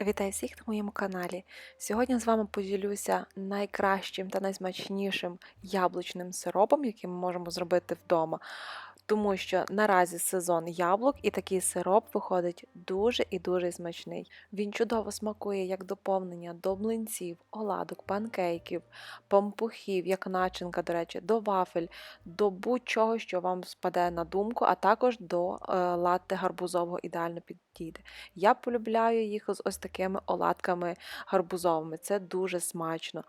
Вітаю всіх на моєму каналі. Сьогодні з вами поділюся найкращим та найсмачнішим яблучним сиропом, який ми можемо зробити вдома. Тому що наразі сезон яблук, і такий сироп виходить дуже і дуже смачний. Він чудово смакує як доповнення до млинців, оладок, панкейків, пампухів, як начинка, до речі, до вафель, до будь-чого, що вам спаде на думку, а також до е, латте гарбузового ідеально підійде. Я полюбляю їх з ось такими оладками гарбузовими. Це дуже смачно.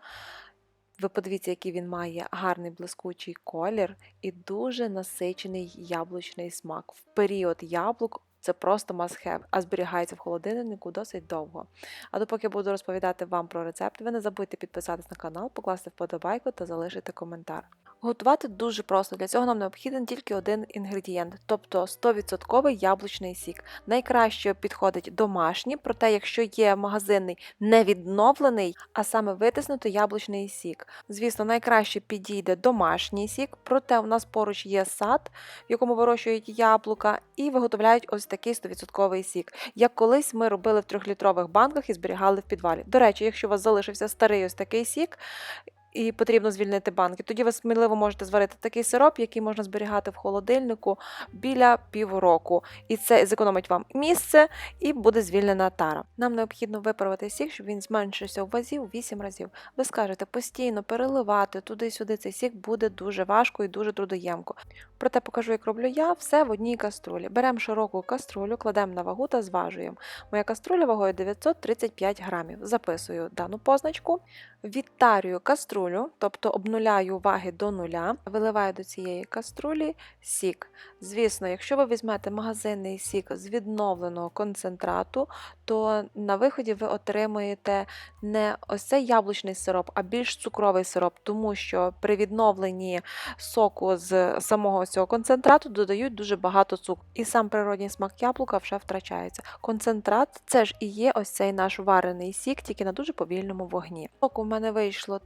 Ви подивіться, який він має гарний блискучий колір і дуже насичений яблучний смак. В період яблук це просто must have, а зберігається в холодильнику досить довго. А допоки я буду розповідати вам про рецепт, ви не забудьте підписатись на канал, покласти вподобайку та залишити коментар. Готувати дуже просто. Для цього нам необхіден тільки один інгредієнт, тобто 100% яблучний сік. Найкраще підходить домашній, проте, якщо є магазинний невідновлений, а саме витиснутий яблучний сік. Звісно, найкраще підійде домашній сік, проте у нас поруч є сад, в якому вирощують яблука, і виготовляють ось такий 100% сік. Як колись ми робили в трьохлітрових банках і зберігали в підвалі. До речі, якщо у вас залишився старий ось такий сік, і потрібно звільнити банки, тоді ви сміливо можете зварити такий сироп, який можна зберігати в холодильнику біля півроку. І це зекономить вам місце і буде звільнена тара. Нам необхідно виправити сік, щоб він зменшився у вазі у 8 разів. Ви скажете, постійно переливати туди-сюди цей сік буде дуже важко і дуже трудоємко. Проте покажу, як роблю я, все в одній каструлі. Беремо широку каструлю, кладемо на вагу та зважуємо. Моя каструля вагою 935 грамів. Записую дану позначку, відтарюю каструлю, тобто обнуляю ваги до нуля, виливаю до цієї каструлі сік. Звісно, якщо ви візьмете магазинний сік з відновленого концентрату, то на виході ви отримуєте не ось цей яблучний сироп, а більш цукровий сироп, тому що при відновленні соку з самого цього концентрату додають дуже багато цукру. І сам природній смак яблука вже втрачається. Концентрат це ж і є ось цей наш варений сік, тільки на дуже повільному вогні. Соку в мене вийшло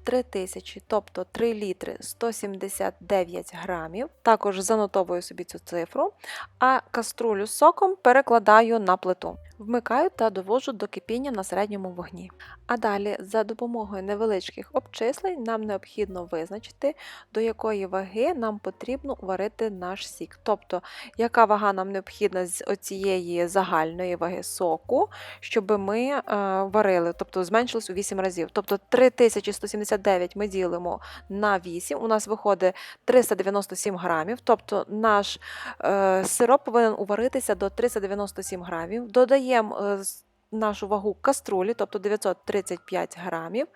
3000, тобто 3 літри 179 грамів. Також занотовую собі цю цифру, а каструлю з соком перекладаю на плиту. Вмикаю та довожу до кипіння на середньому вогні. А далі, за допомогою невеличких обчислень, нам необхідно визначити, до якої ваги нам потрібно варити наш сік. Тобто, яка вага нам необхідна з оцієї загальної ваги соку, щоб ми е, варили, тобто зменшилось у 8 разів. Тобто 3179 ми ділимо на 8, у нас виходить 397 грамів, тобто наш е, сироп повинен уваритися до 397 грамів. Додаємо е, нашу вагу каструлі, тобто 935 грамів.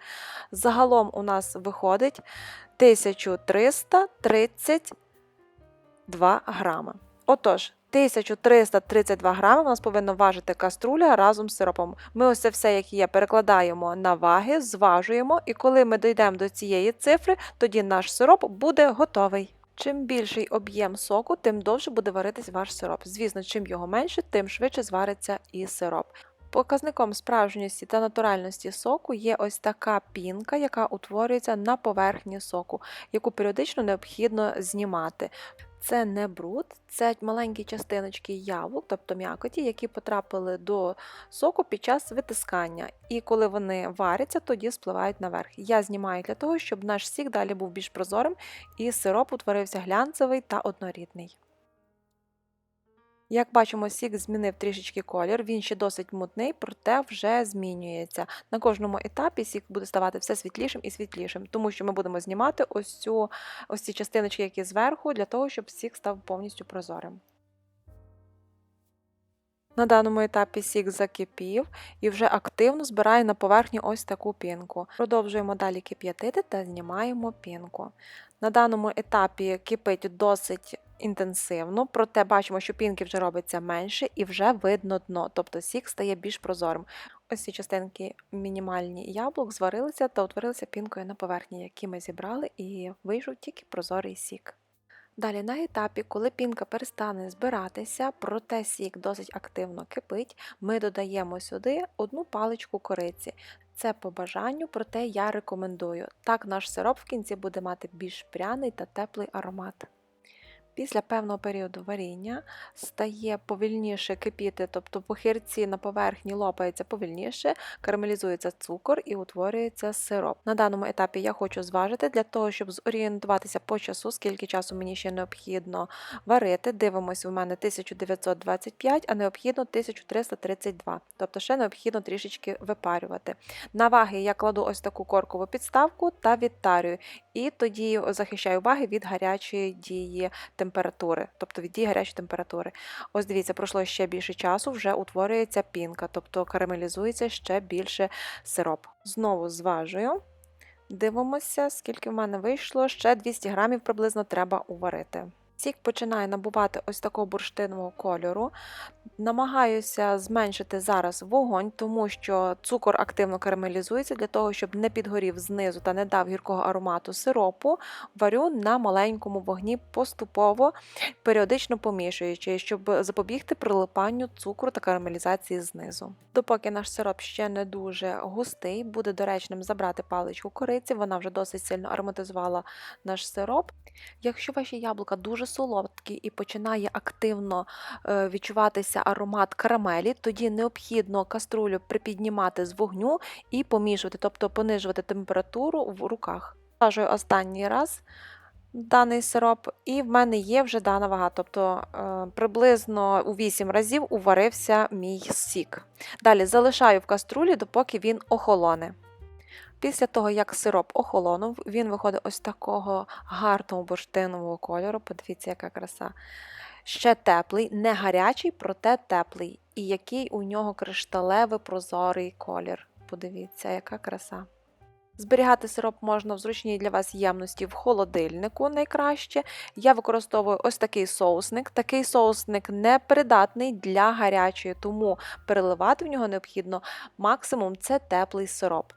Загалом у нас виходить 1332 грами. Отож, 1332 грами у нас повинна важити каструля разом з сиропом. Ми ось все, як є, перекладаємо на ваги, зважуємо, і коли ми дійдемо до цієї цифри, тоді наш сироп буде готовий. Чим більший об'єм соку, тим довше буде варитись ваш сироп. Звісно, чим його менше, тим швидше звариться і сироп. Показником справжньості та натуральності соку є ось така пінка, яка утворюється на поверхні соку, яку періодично необхідно знімати. Це не бруд, це маленькі частиночки яблук, тобто м'якоті, які потрапили до соку під час витискання. І коли вони варяться, тоді спливають наверх. Я знімаю для того, щоб наш сік далі був більш прозорим і сироп утворився глянцевий та однорідний. Як бачимо, сік змінив трішечки колір, він ще досить мутний, проте вже змінюється. На кожному етапі сік буде ставати все світлішим і світлішим, тому що ми будемо знімати ось, цю, ось ці частиночки, які зверху, для того, щоб сік став повністю прозорим. На даному етапі сік закипів і вже активно збирає на поверхні ось таку пінку. Продовжуємо далі кип'ятити та знімаємо пінку. На даному етапі кипить досить інтенсивно, проте бачимо, що пінки вже робиться менше і вже видно дно, тобто сік стає більш прозорим. Ось ці частинки мінімальні яблук зварилися та утворилися пінкою на поверхні, які ми зібрали, і вийшов тільки прозорий сік. Далі на етапі, коли пінка перестане збиратися, проте сік досить активно кипить, ми додаємо сюди одну паличку кориці. Це по бажанню, проте я рекомендую. Так наш сироп в кінці буде мати більш пряний та теплий аромат. Після певного періоду варіння стає повільніше кипіти, тобто похирці на поверхні лопаються повільніше, карамелізується цукор і утворюється сироп. На даному етапі я хочу зважити для того, щоб зорієнтуватися по часу, скільки часу мені ще необхідно варити. Дивимось, у мене 1925, а необхідно 1332. Тобто ще необхідно трішечки випарювати. На ваги я кладу ось таку коркову підставку та відтарюю. І тоді захищаю ваги від гарячої дії температури, тобто від дії гарячої температури. Ось дивіться, пройшло ще більше часу, вже утворюється пінка, тобто карамелізується ще більше сироп. Знову зважую. Дивимося, скільки в мене вийшло. Ще 200 грамів приблизно треба уварити. Сік починає набувати ось такого бурштинового кольору. Намагаюся зменшити зараз вогонь, тому що цукор активно карамелізується для того, щоб не підгорів знизу та не дав гіркого аромату сиропу. Варю на маленькому вогні поступово, періодично помішуючи, щоб запобігти прилипанню цукру та карамелізації знизу. Допоки наш сироп ще не дуже густий, буде доречним забрати паличку кориці, вона вже досить сильно ароматизувала наш сироп. Якщо ваші яблука дуже солодкі і починає активно е, відчуватися аромат карамелі, тоді необхідно каструлю припіднімати з вогню і помішувати, тобто понижувати температуру в руках. Важую останній раз даний сироп, і в мене є вже дана вага, тобто е, приблизно у 8 разів уварився мій сік. Далі залишаю в каструлі, допоки він охолоне. Після того, як сироп охолонув, він виходить ось такого гарного бурштинового кольору. Подивіться, яка краса. Ще теплий, не гарячий, проте теплий. І який у нього кришталевий прозорий колір. Подивіться, яка краса. Зберігати сироп можна в зручній для вас ємності в холодильнику найкраще. Я використовую ось такий соусник. Такий соусник не придатний для гарячої, тому переливати в нього необхідно максимум це теплий сироп.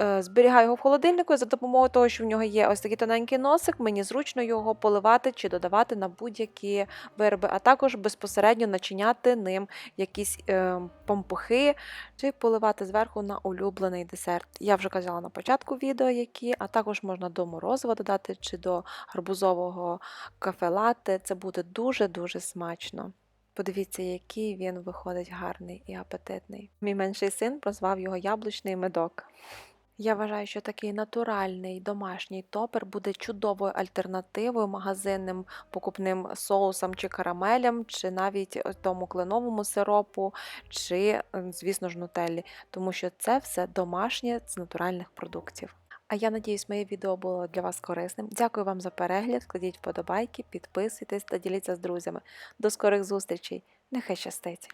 Е, Зберігаю його в холодильнику і за допомогою того, що в нього є ось такий тоненький носик, мені зручно його поливати чи додавати на будь-які вироби, а також безпосередньо начиняти ним якісь е, помпухи чи поливати зверху на улюблений десерт. Я вже казала на початку відео, які, а також можна до морозива додати чи до гарбузового кафе-латте. Це буде дуже-дуже смачно. Подивіться, який він виходить гарний і апетитний. Мій менший син прозвав його яблучний медок. Я вважаю, що такий натуральний домашній топер буде чудовою альтернативою магазинним покупним соусам чи карамелям, чи навіть тому кленовому сиропу, чи, е, звісно ж, нутеллі, тому що це все домашнє з натуральних продуктів. А я надіюсь, моє відео було для вас корисним. Дякую вам за перегляд. Кладіть вподобайки, підписуйтесь та діліться з друзями. До скорих зустрічей! Нехай щастить!